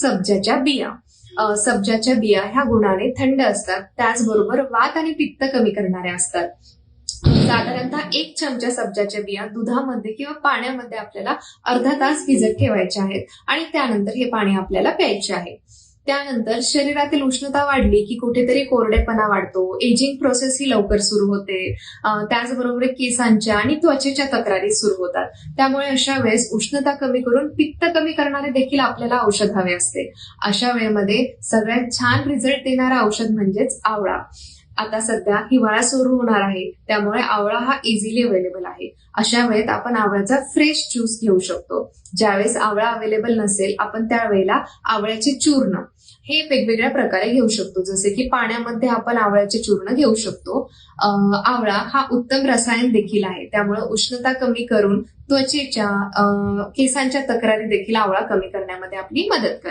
सब्जाच्या बिया. सब्जाच्या बिया ह्या गुणाने थंड असतात. त्याचबरोबर वात आणि पित्त कमी करणाऱ्या असतात. साधारणतः एक चमचा सब्जाच्या बिया दुधामध्ये किंवा पाण्यामध्ये आपल्याला अर्धा तास भिजत ठेवायचे आहेत आणि त्यानंतर हे पाणी आपल्याला प्यायचे आहे. त्यानंतर शरीरातील उष्णता वाढली की कुठेतरी कोरडेपणा वाढतो. एजिंग प्रोसेस ही लवकर सुरू होते. त्याचबरोबर केसांच्या आणि त्वचेच्या तक्रारी सुरू होतात. त्यामुळे अशा वेळेस उष्णता कमी करून पित्त कमी करणारे देखील आपल्याला औषध हवे असते. अशा वेळेमध्ये सगळ्यात छान रिझल्ट देणारं औषध म्हणजेच आवळा. आता सध्या हिवाळा सुरू होणार आहे त्यामुळे आवळा हा इझिली अवेलेबल आहे. अशा वेळेत आपण आवळ्याचा फ्रेश ज्यूस घेऊ शकतो. ज्यावेळेस आवळा अवेलेबल नसेल आपण त्यावेळेला आवळ्याचे चूर्ण हे वेगवेगळ्या प्रकारे घेऊ शकतो. जसे की पाण्यामध्ये आपण आवळ्याचे चूर्ण घेऊ शकतो. आवळा हा उत्तम रसायन देखील आहे. त्यामुळे उष्णता कमी करून त्वचेच्या केसांच्या तक्रारी देखील आवळा कमी करण्यामध्ये आपली मदत करते.